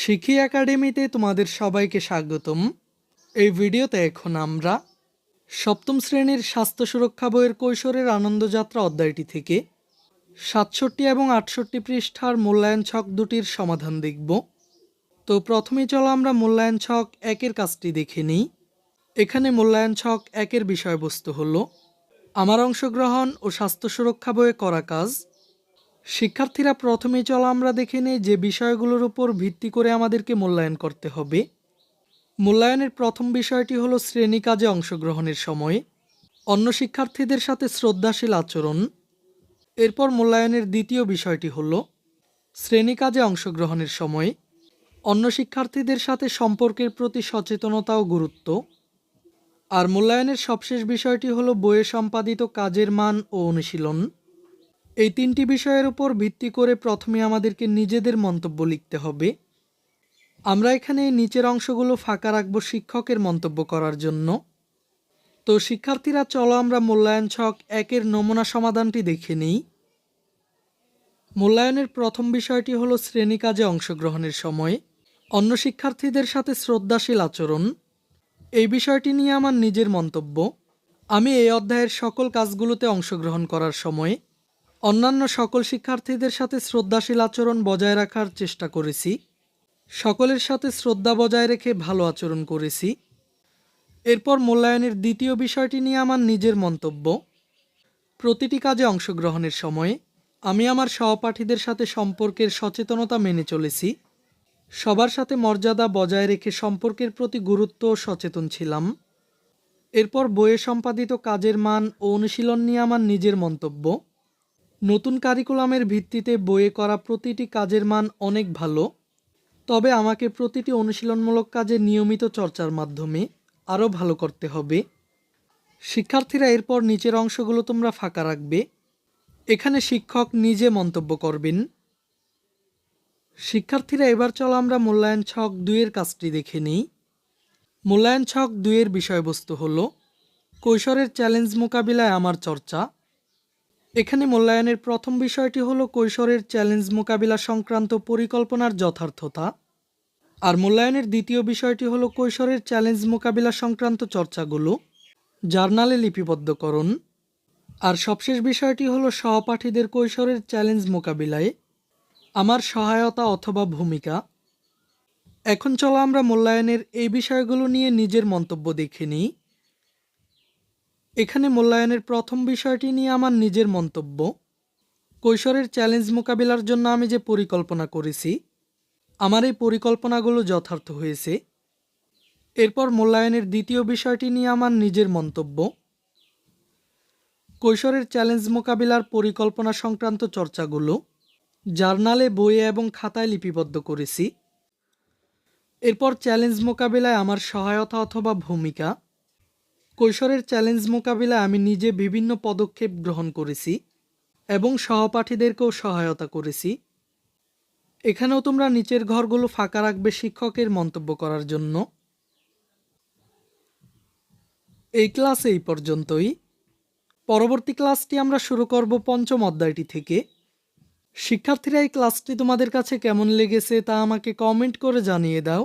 শিখি একাডেমিতে তোমাদের সবাইকে স্বাগতম। এই ভিডিওতে এখন আমরা সপ্তম শ্রেণির স্বাস্থ্য সুরক্ষা বইয়ের কৈশোরের আনন্দযাত্রা অধ্যায়টি থেকে সাতষট্টি এবং আটষট্টি পৃষ্ঠার মূল্যায়ন ছক দুটির সমাধান দেখব। তো প্রথমে চলো আমরা মূল্যায়ন ছক একের কাজটি দেখে নিই। এখানে মূল্যায়ন ছক একের বিষয়বস্তু হলো, আমার অংশগ্রহণ ও স্বাস্থ্য সুরক্ষা বইয়ে করা কাজ শিক্ষার্থীরা প্রথমেই চলো আমরা দেখে নিই যে বিষয়গুলোর উপর ভিত্তি করে আমাদেরকে মূল্যায়ন করতে হবে। মূল্যায়নের প্রথম বিষয়টি হলো শ্রেণি কাজে অংশগ্রহণের সময়। অন্য শিক্ষার্থীদের সাথে শ্রদ্ধাশীল আচরণ। এরপর মূল্যায়নের দ্বিতীয় বিষয়টি হলো শ্রেণি কাজে অংশগ্রহণের সময়। অন্য শিক্ষার্থীদের সাথে সম্পর্কের প্রতি সচেতনতা ও গুরুত্ব। আর মূল্যায়নের সবশেষ বিষয়টি হলো বইয়ে সম্পাদিত কাজের মান ও অনুশীলন। এই তিনটি বিষয়ের উপর ভিত্তি করে প্রথমে আমাদেরকে নিজেদের মন্তব্য লিখতে হবে। আমরা এখানে নিচের অংশগুলো ফাঁকা রাখব শিক্ষকের মন্তব্য করার জন্য। তো শিক্ষার্থীরা, চলো আমরা মূল্যায়ন ছক একের নমুনা সমাধানটি দেখে নিই। মূল্যায়নের প্রথম বিষয়টি হলো শ্রেণি কাজে অংশগ্রহণের সময়। অন্য শিক্ষার্থীদের সাথে শ্রদ্ধাশীল আচরণ। এই বিষয়টি নিয়ে আমার নিজের মন্তব্য। আমি এই অধ্যায়ের সকল কাজগুলোতে অংশগ্রহণ করার সময় অন্যান্য সকল শিক্ষার্থীদের সাথে শ্রদ্ধাশীল আচরণ বজায় রাখার চেষ্টা করেছি। সকলের সাথে শ্রদ্ধা বজায় রেখে ভালো আচরণ করেছি। এরপর মূল্যায়নের দ্বিতীয় বিষয়টি নিয়ে আমার নিজের মন্তব্য। প্রতিটি কাজে অংশগ্রহণের সময় আমি আমার সহপাঠীদের সাথে সম্পর্কের সচেতনতা মেনে চলেছি। সবার সাথে মর্যাদা বজায় রেখে সম্পর্কের প্রতি গুরুত্ব সচেতন ছিলাম। এরপর বইয়ে সম্পাদিত কাজের মান ও অনুশীলন নিয়ে আমার নিজের মন্তব্য। নতুন কারিকুলামের ভিত্তিতে বইয়ে করা প্রতিটি কাজের মান অনেক ভালো, তবে আমাকে প্রতিটি অনুশীলনমূলক কাজে নিয়মিত চর্চার মাধ্যমে আরও ভালো করতে হবে। শিক্ষার্থীরা এরপর নিচের অংশগুলো তোমরা ফাঁকা রাখবে। এখানে শিক্ষক নিজে মন্তব্য করবেন। শিক্ষার্থীরা, এবার চলো আমরা মূল্যায়ন ছক দুইয়ের কাজটি দেখে নিই। মূল্যায়ন ছক দুইয়ের বিষয়বস্তু হলো, কৈশোরের চ্যালেঞ্জ মোকাবিলায় আমার চর্চা এখানে মূল্যায়নের প্রথম বিষয়টি হলো কৈশোরের চ্যালেঞ্জ মোকাবিলা সংক্রান্ত পরিকল্পনার যথার্থতা। আর মূল্যায়নের দ্বিতীয় বিষয়টি হলো কৈশোরের চ্যালেঞ্জ মোকাবিলা সংক্রান্ত চর্চাগুলো, জার্নালে লিপিবদ্ধকরণ। আর সবশেষ বিষয়টি হলো সহপাঠীদের কৈশোরের চ্যালেঞ্জ মোকাবিলায়, আমার সহায়তা অথবা ভূমিকা। এখন চলো আমরা মূল্যায়নের এই বিষয়গুলো নিয়ে নিজের মন্তব্য দেখে নিই। এখানে মূল্যায়নের প্রথম বিষয়টি নিয়ে আমার নিজের মন্তব্য। কৈশোরের চ্যালেঞ্জ মোকাবিলার জন্য আমি যে পরিকল্পনা করেছি, আমার এই পরিকল্পনাগুলো যথার্থ হয়েছে। এরপর মূল্যায়নের দ্বিতীয় বিষয়টি নিয়ে আমার নিজের মন্তব্য। কৈশোরের চ্যালেঞ্জ মোকাবিলার পরিকল্পনা সংক্রান্ত চর্চাগুলো, জার্নালে বইয়ে এবং খাতায় লিপিবদ্ধ করেছি। এরপর চ্যালেঞ্জ মোকাবিলায় আমার সহায়তা অথবা ভূমিকা কৈশোরের চ্যালেঞ্জ মোকাবিলায় আমি নিজে বিভিন্ন পদক্ষেপ গ্রহণ করেছি এবং সহপাঠীদেরকেও সহায়তা করেছি। এখানেও তোমরা নিচের ঘরগুলো ফাঁকা রাখবে শিক্ষকের মন্তব্য করার জন্য। এই ক্লাস এই পর্যন্তই। পরবর্তী ক্লাসটি আমরা শুরু করব পঞ্চম অধ্যায়টি থেকে। শিক্ষার্থীরা এই ক্লাসটি তোমাদের কাছে কেমন লেগেছে তা আমাকে কমেন্ট করে জানিয়ে দাও।